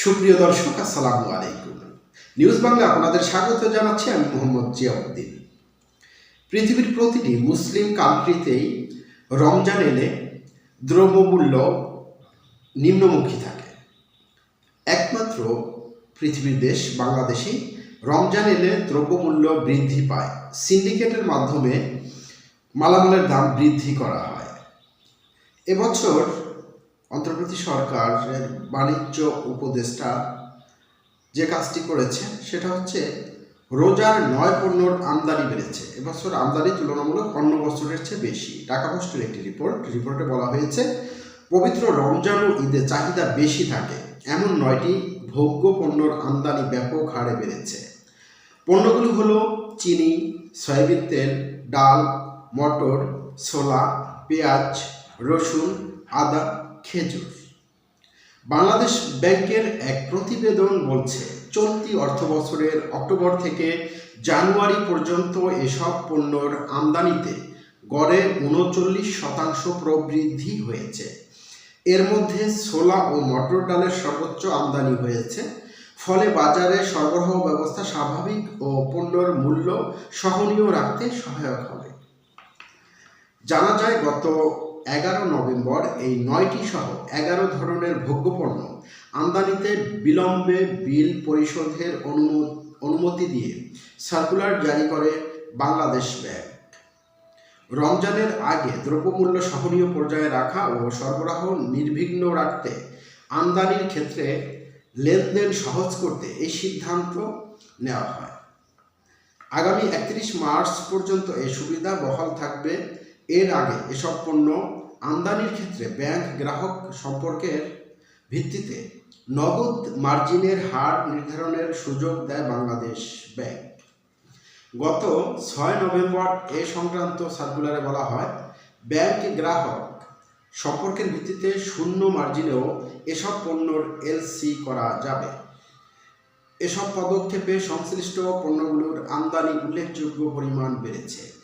সুপ্রিয় দর্শক, আসসালামু আলাইকুম। নিউজ বাংলা আপনাদের স্বাগত জানাচ্ছি আমি মোহাম্মদ জিয়াউদ্দিন। পৃথিবীর প্রতিটি মুসলিম কান্ট্রিতেই রমজান এলে দ্রব্যমূল্য নিম্নমুখী থাকে। একমাত্র পৃথিবীর দেশ বাংলাদেশে রমজান এলে দ্রব্যমূল্য বৃদ্ধি পায়। সিন্ডিকেটের মাধ্যমে মালামালের দাম বৃদ্ধি করা হয়। এবছর অন্তর্বর্তী সরকারের বাণিজ্য উপদেষ্টা যে কাজটি করেছে সেটা হচ্ছে রোজার নয় পণ্যর আমদানি বেড়েছে। এবছর আমদানি তুলনামূলক অন্য বছরের চেয়ে বেশি। টাকা পোস্টের একটি রিপোর্ট, রিপোর্টে বলা হয়েছে, পবিত্র রমজান ও ঈদে চাহিদা বেশি থাকে। এমন নয়টি ভোগ্য পণ্যর আমদানি ব্যাপক হারে বেড়েছে। পণ্যগুলি হলো চিনি, সয়াবিন তেল, ডাল, মটর, ছোলা, পেঁয়াজ, রসুন, আদা খেজুর। বাংলাদেশ ব্যাংকের এক প্রতিবেদন বলছে, চলতি অর্থবছরের অক্টোবর থেকে জানুয়ারি পর্যন্ত এসব পণ্যর আমদানিতে গড়ে উনচল্লিশ শতাংশ প্রবৃদ্ধি হয়েছে। এর মধ্যে ছোলা ও মটর ডালের সর্বোচ্চ আমদানি হয়েছে, ফলে বাজারে সরবরাহ ব্যবস্থা স্বাভাবিক ও পণ্যর মূল্য সহনীয় রাখতে সহায়ক হবে। জানা যায়, গত এগারো নভেম্বর এই নয়টি সহ এগারো ধরনের ভোগ্যপণ্য আমদানিতে বিলম্বে বিল পরিশোধের অনুমো- অনুমতি দিয়ে সার্কুলার জারি করে বাংলাদেশ ব্যাংক। রমজানের আগে দ্রব্যমূল্য সহনীয় পর্যায়ে রাখা ও সরবরাহ নির্বিঘ্ন রাখতে আমদানির ক্ষেত্রে লেনদেন সহজ করতে এই সিদ্ধান্ত নেওয়া হয়। আগামী একত্রিশ মার্চ পর্যন্ত এই সুবিধা বহাল থাকবে এর আগে এসব পণ্য আমদানির ক্ষেত্রে ব্যাংক গ্রাহক সম্পর্কের ভিত্তিতে নগদ মার্জিনের হার নির্ধারণের সুযোগ দেয় বাংলাদেশ ব্যাংক। গত ছয় নভেম্বর এ সংক্রান্ত সার্কুলারে বলা হয়, ব্যাংক গ্রাহক সম্পর্কের ভিত্তিতে শূন্য মার্জিনেও এসব পণ্যর এলসি করা যাবে। এসব পদক্ষেপে সংশ্লিষ্ট পণ্যগুলোর আমদানি উল্লেখযোগ্য পরিমাণ বেড়েছে।